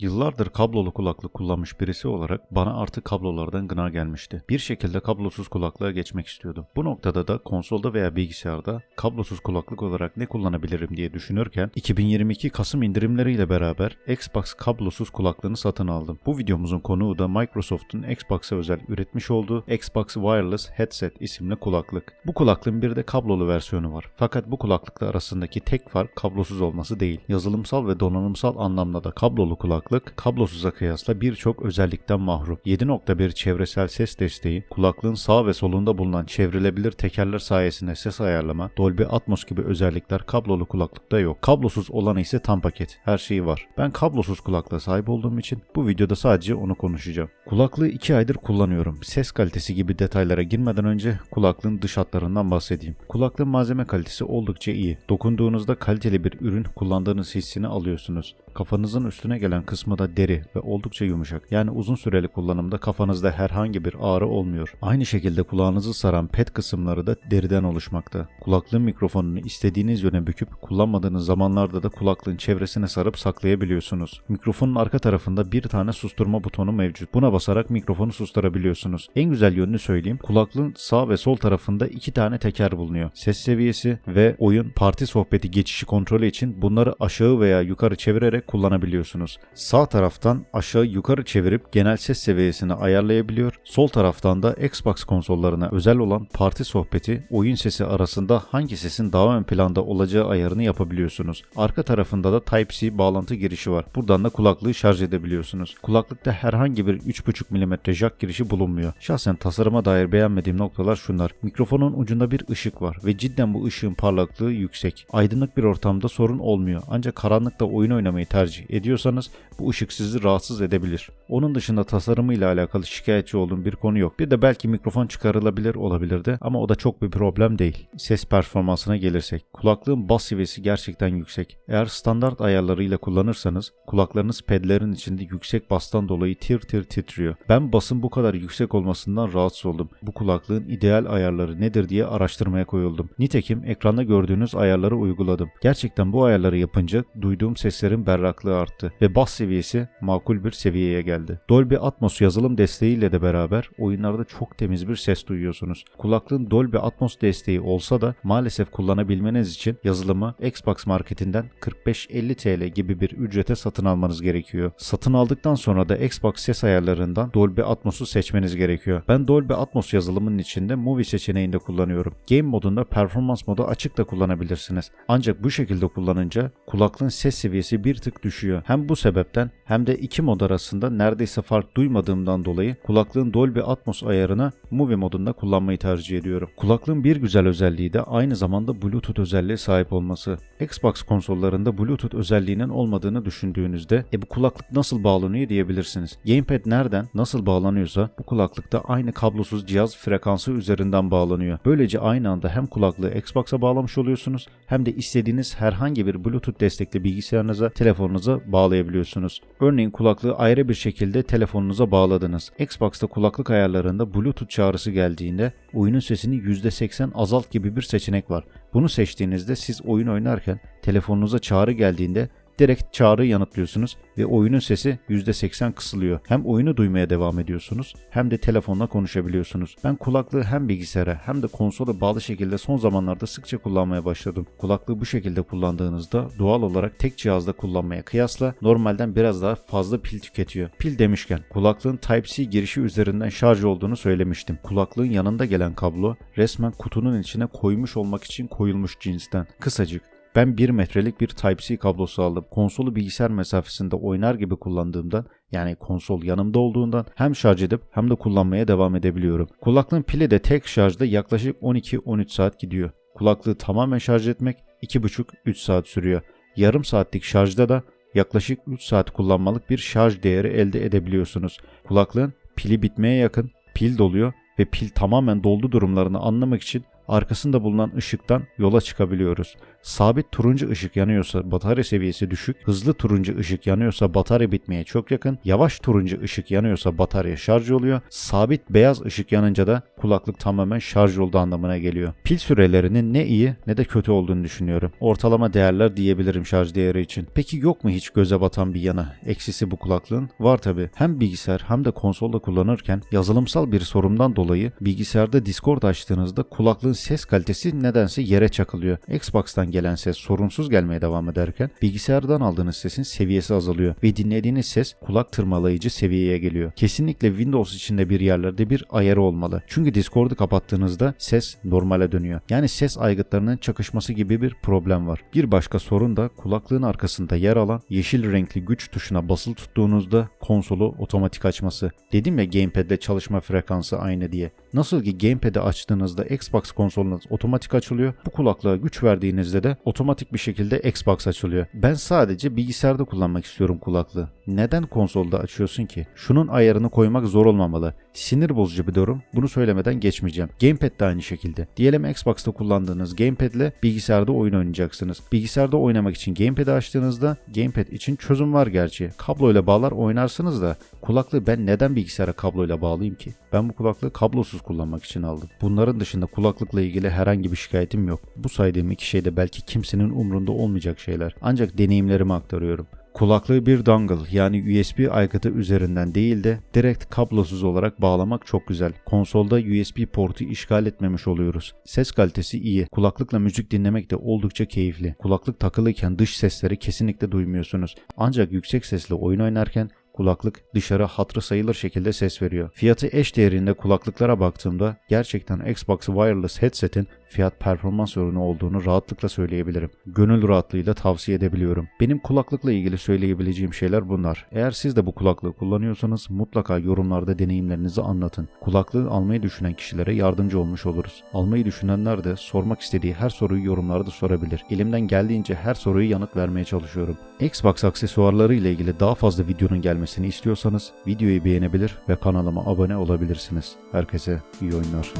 Yıllardır kablolu kulaklık kullanmış birisi olarak bana artık kablolardan gına gelmişti. Bir şekilde kablosuz kulaklığa geçmek istiyordum. Bu noktada da konsolda veya bilgisayarda kablosuz kulaklık olarak ne kullanabilirim diye düşünürken 2022 Kasım indirimleriyle beraber Xbox kablosuz kulaklığını satın aldım. Bu videomuzun konuğu da Microsoft'un Xbox'a özel üretmiş olduğu Xbox Wireless Headset isimli kulaklık. Bu kulaklığın bir de kablolu versiyonu var. Fakat bu kulaklıkla arasındaki tek fark kablosuz olması değil. Yazılımsal ve donanımsal anlamda da kablolu kulaklık kablosuza kıyasla birçok özellikten mahrum. 7.1 çevresel ses desteği, kulaklığın sağ ve solunda bulunan çevrilebilir tekerler sayesinde ses ayarlama, Dolby Atmos gibi özellikler kablolu kulaklıkta yok. Kablosuz olanı ise tam paket. Her şeyi var. Ben kablosuz kulaklığa sahip olduğum için bu videoda sadece onu konuşacağım. Kulaklığı 2 aydır kullanıyorum. Ses kalitesi gibi detaylara girmeden önce kulaklığın dış hatlarından bahsedeyim. Kulaklığın malzeme kalitesi oldukça iyi. Dokunduğunuzda kaliteli bir ürün kullandığınız hissini alıyorsunuz. Kafanızın üstüne gelen kısmı da deri ve oldukça yumuşak. Yani uzun süreli kullanımda kafanızda herhangi bir ağrı olmuyor. Aynı şekilde kulağınızı saran pet kısımları da deriden oluşmakta. Kulaklığın mikrofonunu istediğiniz yöne büküp kullanmadığınız zamanlarda da kulaklığın çevresine sarıp saklayabiliyorsunuz. Mikrofonun arka tarafında bir tane susturma butonu mevcut. Buna basarak mikrofonu susturabiliyorsunuz. En güzel yönünü söyleyeyim. Kulaklığın sağ ve sol tarafında iki tane teker bulunuyor. Ses seviyesi ve oyun parti sohbeti geçişi kontrolü için bunları aşağı veya yukarı çevirerek kullanabiliyorsunuz. Sağ taraftan aşağı yukarı çevirip genel ses seviyesini ayarlayabiliyor. Sol taraftan da Xbox konsollarına özel olan parti sohbeti, oyun sesi arasında hangi sesin daha ön planda olacağı ayarını yapabiliyorsunuz. Arka tarafında da Type-C bağlantı girişi var. Buradan da kulaklığı şarj edebiliyorsunuz. Kulaklıkta herhangi bir 3.5 mm jack girişi bulunmuyor. Şahsen tasarıma dair beğenmediğim noktalar şunlar. Mikrofonun ucunda bir ışık var ve cidden bu ışığın parlaklığı yüksek. Aydınlık bir ortamda sorun olmuyor. Ancak karanlıkta oyun oynamayı tercih ediyorsanız bu ışık sizi rahatsız edebilir. Onun dışında tasarımıyla alakalı şikayetçi olduğum bir konu yok. Bir de belki mikrofon çıkarılabilir olabilirdi ama o da çok bir problem değil. Ses performansına gelirsek. Kulaklığın bas seviyesi gerçekten yüksek. Eğer standart ayarlarıyla kullanırsanız kulaklarınız pedlerin içinde yüksek bastan dolayı tir tir titriyor. Ben basın bu kadar yüksek olmasından rahatsız oldum. Bu kulaklığın ideal ayarları nedir diye araştırmaya koyuldum. Nitekim ekranda gördüğünüz ayarları uyguladım. Gerçekten bu ayarları yapınca duyduğum seslerin berraklığı arttı ve bas seviyesi makul bir seviyeye geldi. Dolby Atmos yazılım desteğiyle de beraber oyunlarda çok temiz bir ses duyuyorsunuz. Kulaklığın Dolby Atmos desteği olsa da maalesef kullanabilmeniz için yazılımı Xbox marketinden 45-50 TL gibi bir ücrete satın almanız gerekiyor. Satın aldıktan sonra da Xbox ses ayarlarından Dolby Atmos'u seçmeniz gerekiyor. Ben Dolby Atmos yazılımının içinde Movie seçeneğinde kullanıyorum. Game modunda performans modu açık da kullanabilirsiniz. Ancak bu şekilde kullanınca kulaklığın ses seviyesi bir tık düşüyor. Hem bu sebepten hem de iki mod arasında neredeyse fark duymadığımdan dolayı kulaklığın Dolby Atmos ayarını Movie modunda kullanmayı tercih ediyorum. Kulaklığın bir güzel özelliği de aynı zamanda Bluetooth özelliğe sahip olması. Xbox konsollarında Bluetooth özelliğinin olmadığını düşündüğünüzde e bu kulaklık nasıl bağlanıyor diyebilirsiniz. Gamepad nereden nasıl bağlanıyorsa bu kulaklıkta aynı kablosuz cihaz frekansı üzerinden bağlanıyor. Böylece aynı anda hem kulaklığı Xbox'a bağlamış oluyorsunuz hem de istediğiniz herhangi bir Bluetooth destekli bilgisayarınıza, telefonunuza bağlayabiliyorsunuz. Örneğin kulaklığı ayrı bir şekilde telefonunuza bağladınız. Xbox'ta kulaklık ayarlarında Bluetooth çağrısı geldiğinde oyunun sesini %80 azalt gibi bir seçenek var. Bunu seçtiğinizde siz oyun oynarken telefonunuza çağrı geldiğinde direkt çağrı yanıtlıyorsunuz ve oyunun sesi %80 kısılıyor. Hem oyunu duymaya devam ediyorsunuz hem de telefonla konuşabiliyorsunuz. Ben kulaklığı hem bilgisayara hem de konsola bağlı şekilde son zamanlarda sıkça kullanmaya başladım. Kulaklığı bu şekilde kullandığınızda doğal olarak tek cihazda kullanmaya kıyasla normalden biraz daha fazla pil tüketiyor. Pil demişken kulaklığın Type-C girişi üzerinden şarj olduğunu söylemiştim. Kulaklığın yanında gelen kablo resmen kutunun içine koymuş olmak için koyulmuş cinsten. Kısacık ben 1 metrelik bir Type-C kablosu aldım. Konsolu bilgisayar mesafesinde oynar gibi kullandığımdan yani konsol yanımda olduğundan hem şarj edip hem de kullanmaya devam edebiliyorum. Kulaklığın pili de tek şarjda yaklaşık 12-13 saat gidiyor. Kulaklığı tamamen şarj etmek 2,5-3 saat sürüyor. Yarım saatlik şarjda da yaklaşık 3 saat kullanmalık bir şarj değeri elde edebiliyorsunuz. Kulaklığın pili bitmeye yakın, pil doluyor ve pil tamamen doldu durumlarını anlamak için arkasında bulunan ışıktan yola çıkabiliyoruz. Sabit turuncu ışık yanıyorsa batarya seviyesi düşük, hızlı turuncu ışık yanıyorsa batarya bitmeye çok yakın, yavaş turuncu ışık yanıyorsa batarya şarj oluyor, sabit beyaz ışık yanınca da kulaklık tamamen şarj oldu anlamına geliyor. Pil sürelerinin ne iyi ne de kötü olduğunu düşünüyorum. Ortalama değerler diyebilirim şarj değeri için. Peki yok mu hiç göze batan bir yanı? Eksisi bu kulaklığın? Var tabi. Hem bilgisayar hem de konsolda kullanırken yazılımsal bir sorundan dolayı bilgisayarda Discord açtığınızda kulaklığın ses kalitesi nedense yere çakılıyor. Xbox'tan gelen ses sorunsuz gelmeye devam ederken bilgisayardan aldığınız sesin seviyesi azalıyor ve dinlediğiniz ses kulak tırmalayıcı seviyeye geliyor. Kesinlikle Windows içinde bir yerlerde bir ayarı olmalı. Çünkü Discord'u kapattığınızda ses normale dönüyor. Yani ses aygıtlarının çakışması gibi bir problem var. Bir başka sorun da kulaklığın arkasında yer alan yeşil renkli güç tuşuna basılı tuttuğunuzda konsolu otomatik açması. Dedim ya gamepad'le çalışma frekansı aynı diye. Nasıl ki gamepad'i açtığınızda Xbox konsolunuz otomatik açılıyor. Bu kulaklığa güç verdiğinizde de otomatik bir şekilde Xbox açılıyor. Ben sadece bilgisayarda kullanmak istiyorum kulaklığı. Neden konsolda açıyorsun ki? Şunun ayarını koymak zor olmamalı. Sinir bozucu bir durum. Bunu söylemeden geçmeyeceğim. Gamepad de aynı şekilde. Diyelim Xbox'ta kullandığınız Gamepad ile bilgisayarda oyun oynayacaksınız. Bilgisayarda oynamak için Gamepad'i açtığınızda Gamepad için çözüm var gerçi. Kabloyla bağlar oynarsınız da kulaklığı ben neden bilgisayara kabloyla bağlayayım ki? Ben bu kulaklığı kablosuz kullanmak için aldım. Bunların dışında kulaklıkla ilgili herhangi bir şikayetim yok. Bu saydığım iki şey de belki kimsenin umrunda olmayacak şeyler. Ancak deneyimlerimi aktarıyorum. Kulaklığı bir dongle yani USB aygıtı üzerinden değil de direkt kablosuz olarak bağlamak çok güzel. Konsolda USB portu işgal etmemiş oluyoruz. Ses kalitesi iyi. Kulaklıkla müzik dinlemek de oldukça keyifli. Kulaklık takılıyken dış sesleri kesinlikle duymuyorsunuz. Ancak yüksek sesle oyun oynarken kulaklık dışarı hatırı sayılır şekilde ses veriyor. Fiyatı eş değerinde kulaklıklara baktığımda gerçekten Xbox Wireless Headset'in fiyat performans ürünü olduğunu rahatlıkla söyleyebilirim. Gönül rahatlığıyla tavsiye edebiliyorum. Benim kulaklıkla ilgili söyleyebileceğim şeyler bunlar. Eğer siz de bu kulaklığı kullanıyorsanız mutlaka yorumlarda deneyimlerinizi anlatın. Kulaklığı almayı düşünen kişilere yardımcı olmuş oluruz. Almayı düşünenler de sormak istediği her soruyu yorumlarda sorabilir. Elimden geldiğince her soruyu yanıt vermeye çalışıyorum. Xbox aksesuarları ile ilgili daha fazla videonun gelmesini istiyorsanız videoyu beğenebilir ve kanalıma abone olabilirsiniz. Herkese iyi oyunlar.